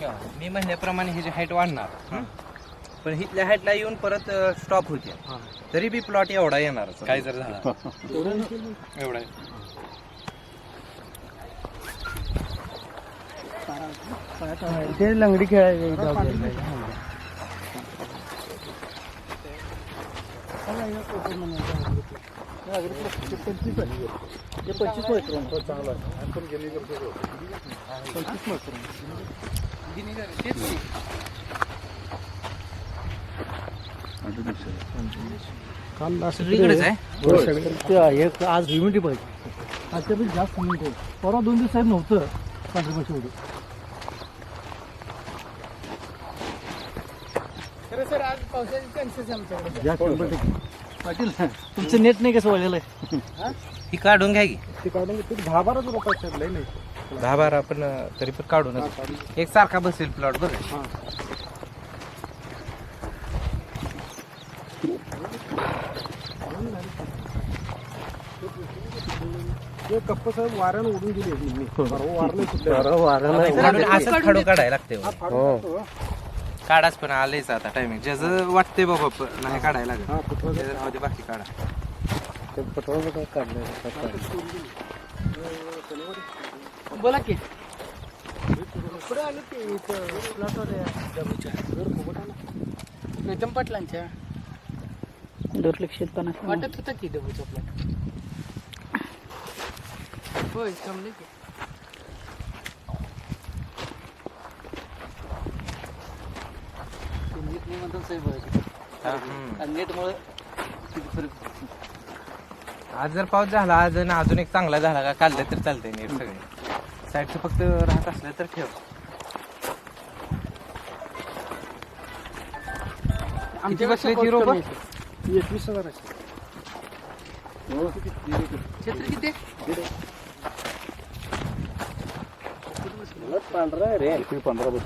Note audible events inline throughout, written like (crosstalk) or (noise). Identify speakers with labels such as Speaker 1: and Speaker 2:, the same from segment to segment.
Speaker 1: या, मी म्हणल्याप्रमाणे ह्याची हाईट वाढणार. हं? पण इथल्या हाईटला येऊन परत स्टॉप होते. तरी बी प्लॉट एवढा येणार काय जर झाला? एवढा (laughs) आहे.
Speaker 2: ते लंगडी खेळायची
Speaker 1: सगळीकडेच आहे?
Speaker 2: एक आज ह्युमिडिटी पाहिजे. आजच्यापेक्षा जास्त ह्युमिडिटी परवा दोन दिवस साहेब नव्हतं पांढरी पैसे एवढं. जास्त शंभर टक्के. पाटील तुमचं नेट नाही कसं वळलेलं आहे?
Speaker 1: ही? काढून घ्या की.
Speaker 2: ते काढून दहा बारा रुपये लई नाही.
Speaker 1: दहा बारा पण अं, तरी पण काढूनच एक सारखा बसेल प्लॉट बरं.
Speaker 2: ते कप्प साहेब वाऱ्यानं उडून गेली मी परवा वारलं
Speaker 1: काढून खडू काढायला लागते
Speaker 2: हो.
Speaker 1: काढाच पण आलेच आता टायमिंग ज्याचं वाटते बाबा प- नाही काढायला लागत.
Speaker 2: हा कुठं
Speaker 1: त्याचं राहू दे बाकी काढा.
Speaker 2: ते काढलं
Speaker 3: बोला की
Speaker 2: पुढे आलं ते इथं प्लॉटवर
Speaker 3: प्रीतम पाटलांच्या
Speaker 4: दुर्लक्षितपणा
Speaker 3: वाटत होता की डबूचा प्लॉट होय समजले की.
Speaker 1: हा.
Speaker 3: नेटमुळे
Speaker 1: आज जर पाऊस झाला आज आणि अजून एक चांगला झाला का काढलं तर चालतंय नीट सगळे. साईडचं फक्त राहत असलं तर ठेव. किती बसले ती रोप
Speaker 2: एकवीस हजाराची.
Speaker 3: क्षेत्र किती
Speaker 2: पांढरा आहे रे. पंधरा बस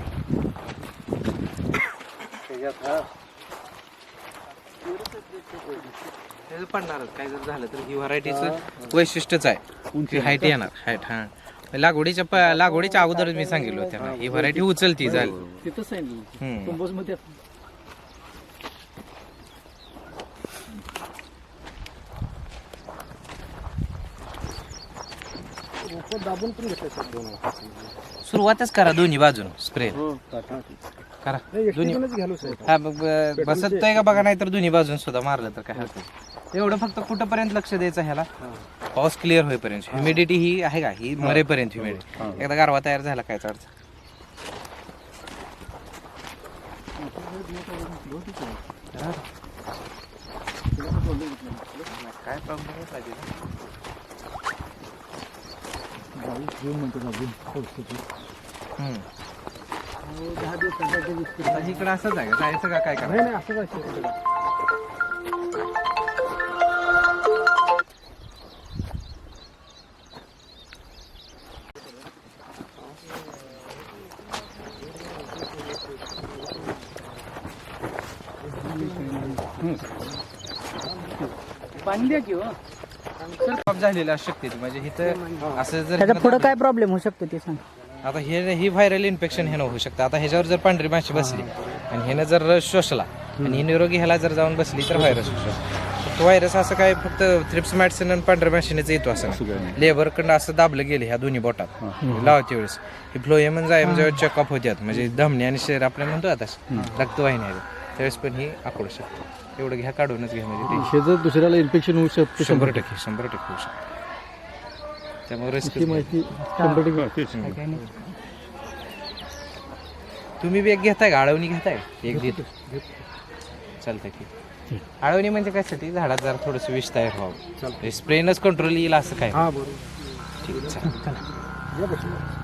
Speaker 1: त्याचं पडणारच. काय जर झालं तर ही व्हरायटीचं वैशिष्ट्यच आहे. हाईट येणार. हाईट हा. लागवडीच्या प- लागवडीच्या अगोदरच मी सांगितलं त्यांना. ही व्हरायटी उचलती
Speaker 3: मध्ये
Speaker 2: रोपं दाबून पण घेतलं
Speaker 1: सुरुवातच करा दोन्ही बाजून. स्प्रे करा. दोन्ही हा ब- बसतोय का बघा नाही तर दोन्ही बाजून सुद्धा मारलं तर काय हरकत नाही. एवढं फक्त कुठंपर्यंत लक्ष द्यायचं ह्याला? पाऊस क्लिअर होईपर्यंत. ह्युमिडिटी ही आहे का? ही मरेपर्यंत ह्युमिडिटी एकदा गारवा तयार झाला काय अडचण काय प्रॉब्लेम
Speaker 2: दहा
Speaker 1: इकडे असंच आहे का? जायचं का काय
Speaker 2: नाही
Speaker 1: करायचं?
Speaker 2: नाही असंच आहे
Speaker 3: पाणी द्या की हो?
Speaker 1: झालेलं असू शकते ती. म्हणजे इथं असं जर
Speaker 4: त्याच्या पुढे काय प्रॉब्लेम होऊ शकतो ते सांग.
Speaker 1: आता हे ही व्हायरल इन्फेक्शन हे होऊ शकतं. आता ह्याच्यावर जर पांढरी माशी बसली आणि ह्यानं जर रस शोषला आणि ही निरोगी ह्याला जर जाऊन बसली तर व्हायरस शोषल तो व्हायरस असं काय फक्त थ्रिप्स मॅडिसिन आणि पांढऱ्या माशीनेच येतो असं लेबर कडनं असं दाबलं गेले ह्या दोन्ही बोटात. लावते वेळेस. हे फ्लोएमन जायम जेव्हा चेकअप होत्यात म्हणजे धमनी आणि शरीर आपल्याला म्हणतो आता रक्तवाहिनी आहे त्यावेळेस पण ही आकडू शकतो. एवढं घ्या काढूनच घ्या म्हणजे
Speaker 2: जर दुसऱ्याला इन्फेक्शन होऊ शकतं
Speaker 1: शंभर टक्के शंभर टक्के होऊ शकतं. त्यामुळे रिस्क
Speaker 2: ती माहिती
Speaker 1: तुम्ही बी एक घेताय का? आळवणी घेताय? एक देतो. चालतंय की. आळवणी म्हणजे कशासाठी? झाडात जरा थोडंसं विष तयार व्हावं स्प्रेनच कंट्रोल येईल असं काय?
Speaker 2: हा बरोबर.
Speaker 1: ठीक आहे चालेल.